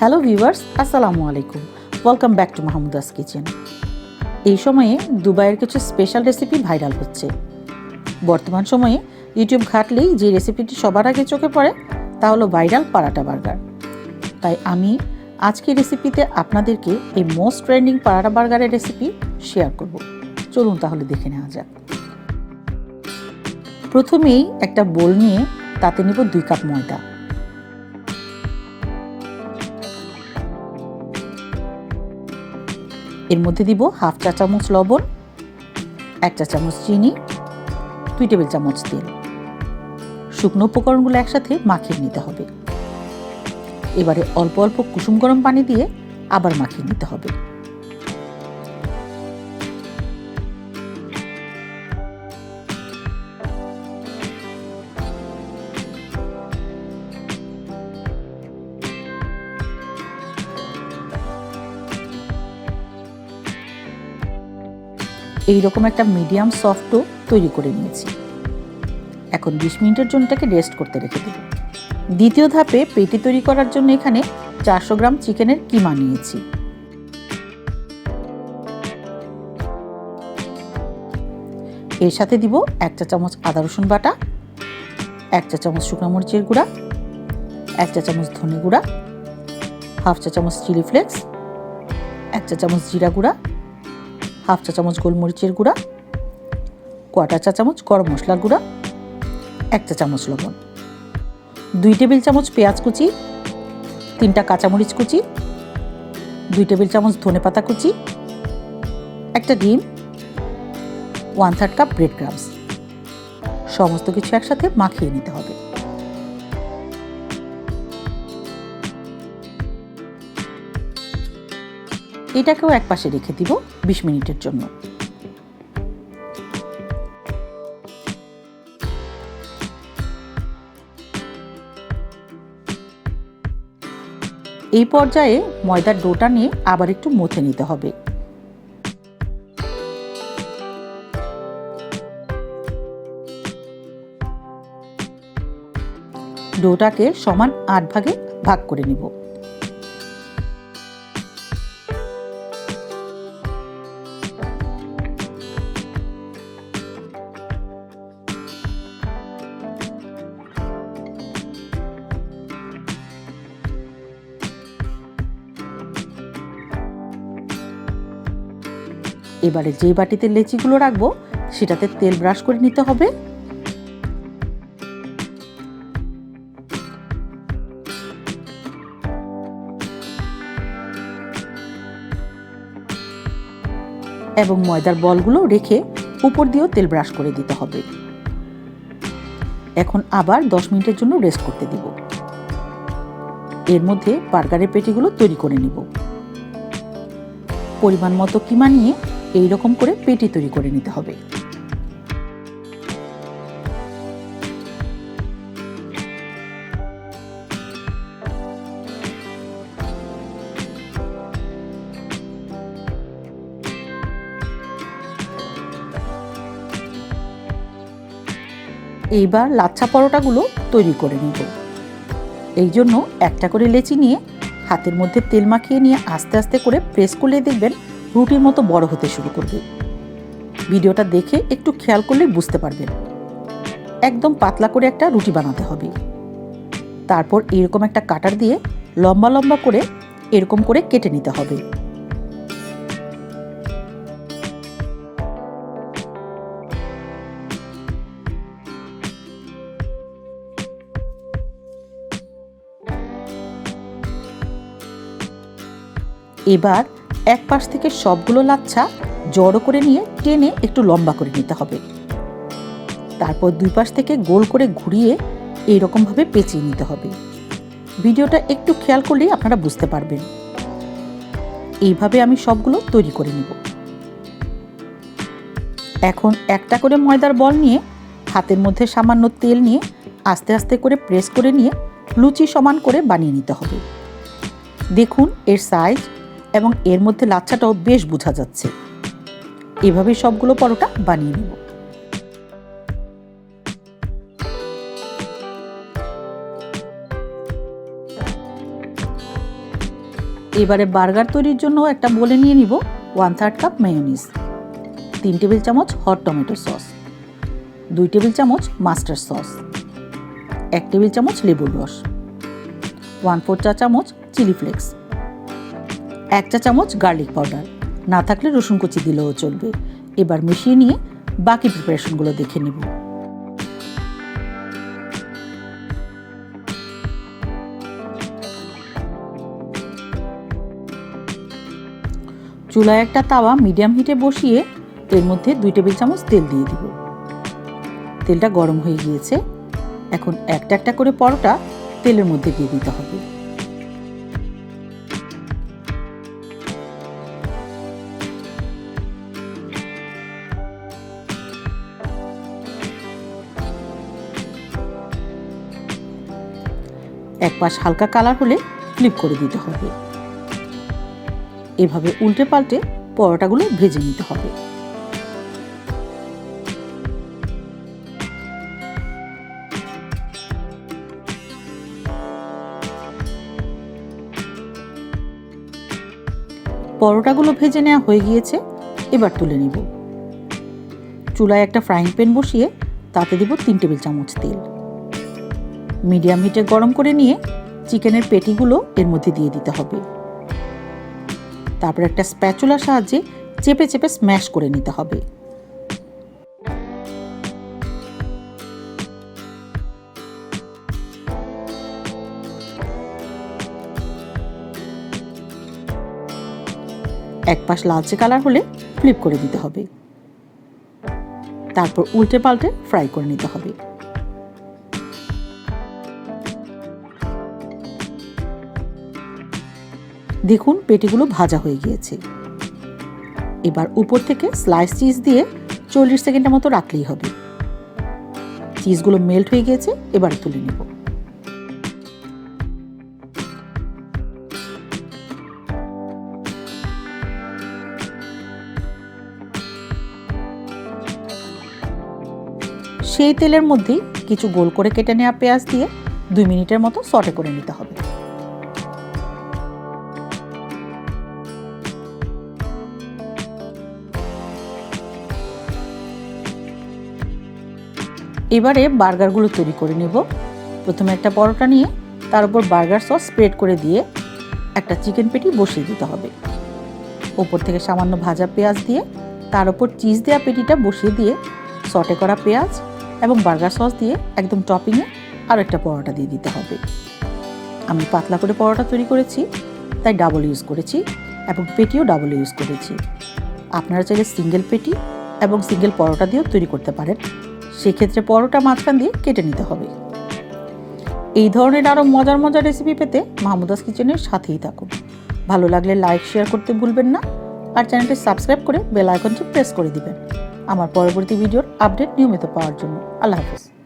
Hello viewers, আসসালামু আলাইকুম। Welcome back to Mahmuda's kitchen এই সময়ে দুবাইয়ের কিছু স্পেশাল রেসিপি ভাইরাল হচ্ছে। বর্তমান সময়ে ইউটিউব ঘাটলেই যে রেসিপিটি সবার আগে চোখে পড়ে, তা হলো ভাইরাল পারাটা বার্গার তাই আমি আজকের রেসিপিতে আপনাদেরকে এই মোস্ট ট্রেন্ডিং পারাটা বার্গারের রেসিপি শেয়ার করব। চলুন তাহলে দেখে নেওয়া যাক। প্রথমেই একটা বোল নিয়ে তাতে নেব দুই কাপ ময়দা। এর মধ্যে দিব হাফ চা চামচ লবণ, এক চা চামচ চিনি, দুই টেবিল চামচ তেল। শুকনো উপকরণগুলো একসাথে মাখিয়ে নিতে হবে। এবারে অল্প অল্প কুসুম গরম পানি দিয়ে আবার মাখিয়ে নিতে হবে। এই রকম একটা মিডিয়াম সফটও তৈরি করে নিয়েছি। এখন বিশ মিনিটের জন্য এটাকে রেস্ট করতে রেখে দেব। দ্বিতীয় ধাপে পেটি তৈরি করার জন্য এখানে চারশো গ্রাম চিকেনের কিমা নিয়েছি। এর সাথে দিব এক চা চামচ আদা রসুন বাটা, এক চা চামচ শুকনো মরিচের গুঁড়া, এক চা চামচ ধনে গুঁড়া, হাফ চা চামচ চিলি ফ্লেক্স, এক চা চামচ জিরা গুঁড়া হাফ চা চামচ গোলমরিচের গুঁড়া, কোয়াটার চা চামচ গরম মশলার গুঁড়া, এক চা চামচ লবণ, দুই টেবিল চামচ পেঁয়াজ কুচি, তিনটা কাঁচামরিচ কুচি, দুই টেবিল চামচ ধনে পাতা কুচি, একটা ডিম one third cup bread crumbs সমস্ত কিছু একসাথে মাখিয়ে নিতে হবে। এটাকেও এক পাশে রেখে দিব বিশ মিনিটের জন্য। এই পর্যায়ে ময়দার ডোটা নিয়ে আবার একটু মুছে নিতে হবে। ডোটাকে সমান আট ভাগে ভাগ করে নিব। এবারে যে বাটিতে লেচিগুলো রাখব, সেটাতে তেল ব্রাশ করে নিতে হবে। এবং ময়দার বলগুলো রেখে উপর দিয়েও তেল ব্রাশ করে দিতে হবে। এখন আবার দশ মিনিটের জন্য রেস্ট করতে দিব। এর মধ্যে বার্গারের পেটিগুলো তৈরি করে নিব। পরিমাণ মতো কিমা নিয়ে এই রকম করে পেটি তৈরি করে নিতে হবে। এইবার লাচ্ছা পরোটাগুলো তৈরি করে নিব। এই জন্য একটা করে লেচি নিয়ে হাতের মধ্যে তেল মাখিয়ে নিয়ে আস্তে আস্তে করে প্রেস করলে দেখবেন রুটির মতো বড় হতে শুরু করবে। ভিডিওটা দেখে একটু খেয়াল করলে বুঝতে পারবেন। একদম পাতলা করে একটা রুটি বানাতে হবে। তারপর এরকম একটা কাটার দিয়ে লম্বা লম্বা করে এরকম করে কেটে নিতে হবে। এবার এক পাশ থেকে সবগুলো লাচ্ছা জড়ো করে নিয়ে টেনে একটু লম্বা করে নিতে হবে। তারপর দুই পাশ থেকে গোল করে ঘুরিয়ে এইরকমভাবে পেঁচিয়ে নিতে হবে। ভিডিওটা একটু খেয়াল করলেই আপনারা বুঝতে পারবেন। এইভাবে আমি সবগুলো তৈরি করে নিব। এখন একটা করে ময়দার বল নিয়ে, হাতের মধ্যে সামান্য তেল নিয়ে আস্তে আস্তে করে প্রেস করে নিয়ে লুচি সমান করে বানিয়ে নিতে হবে। দেখুন এর সাইজ এবং এর মধ্যে লাচ্ছাটাও বেশ বোঝা যাচ্ছে। এভাবে সবগুলো পরোটা বানিয়ে নেব। এবারে বার্গার তৈরির জন্য একটা বলে নিয়ে নিব ওয়ান থার্ড কাপ মেয়োনিজ তিন টেবিল চামচ হট টমেটো সস দুই টেবিল চামচ মাস্টার সস এক টেবিল চামচ লেবুর রস ওয়ান ফোর চা চামচ চিলি ফ্লেক্স এক চা চামচ গার্লিক পাউডার। না থাকলে রসুন কুচি দিলেও চলবে। এবার মিশিয়ে নিয়ে বাকি প্রিপারেশনগুলো দেখে নেব। চুলায় একটা তাওয়া মিডিয়াম হিটে বসিয়ে এর মধ্যে দুই টেবিল চামচ তেল দিয়ে দিব। তেলটা গরম হয়ে গিয়েছে। এখন একটা একটা করে পরোটা তেলের মধ্যে দিয়ে দিতে হবে। এক পাশ হালকা কালার হলে ফ্লিপ করে দিতে হবে। এভাবে উল্টে পাল্টে পরোটাগুলো ভেজে নিতে হবে। পরোটাগুলো ভেজে নেওয়া হয়ে গিয়েছে, এবার তুলে নিব। চুলায় একটা ফ্রাইং প্যান বসিয়ে তাতে দিব তিন টেবিল চামচ তেল। মিডিয়াম হিটে গরম করে নিয়ে চিকেনের পেটিগুলো এর মধ্যে দিয়ে দিতে হবে। তারপর একটা স্প্যাচুলার সাহায্যে চেপে চেপে স্ম্যাশ করে নিতে হবে। এক পাশ লালচে কালার হলে ফ্লিপ করে দিতে হবে। তারপর উল্টে পাল্টে ফ্রাই করে নিতে হবে। দেখুন পেটিগুলো ভাজা হয়ে গিয়েছে। এবার উপর থেকে স্লাইস চিজ দিয়ে চল্লিশ সেকেন্ডের মতো রাখলেই হবে। চিজগুলো মেল্ট হয়ে গিয়েছে, এবার তুলে নেব। সেই তেলের মধ্যেই কিছু গোল করে কেটে নেওয়া পেঁয়াজ দিয়ে দুই মিনিটের মতো সটে করে নিতে হবে। এবারে বার্গারগুলো তৈরি করে নেব। প্রথমে একটা পরোটা নিয়ে তার উপর বার্গার সস স্প্রেড করে দিয়ে একটা চিকেন পেটি বসিয়ে দিতে হবে। ওপর থেকে সামান্য ভাজা পেঁয়াজ দিয়ে তার উপর চিজ দেওয়া পেটিটা বসিয়ে দিয়ে সটে করা পেঁয়াজ এবং বার্গার সস দিয়ে একদম টপিংয়ে আরও একটা পরোটা দিয়ে দিতে হবে। আমি পাতলা করে পরোটা তৈরি করেছি, তাই ডাবল ইউজ করেছি এবং পেটিও ডাবল ইউজ করেছি। আপনারা চাইলে সিঙ্গেল পেটি এবং সিঙ্গেল পরোটা দিয়েও তৈরি করতে পারেন। সেক্ষেত্রে পরোটা মাঝখান দিয়ে কেটে নিতে হবে। এই ধরনের আরও মজার মজার রেসিপি পেতে মাহমুদাস কিচেনের সাথেই থাকুন। ভালো লাগলে লাইক শেয়ার করতে ভুলবেন না আর চ্যানেলটি সাবস্ক্রাইব করে বেল আইকনটি প্রেস করে দিবেন। আমার পরবর্তী ভিডিওর আপডেট নিয়মিত পাওয়ার জন্য। আল্লাহ হাফেজ।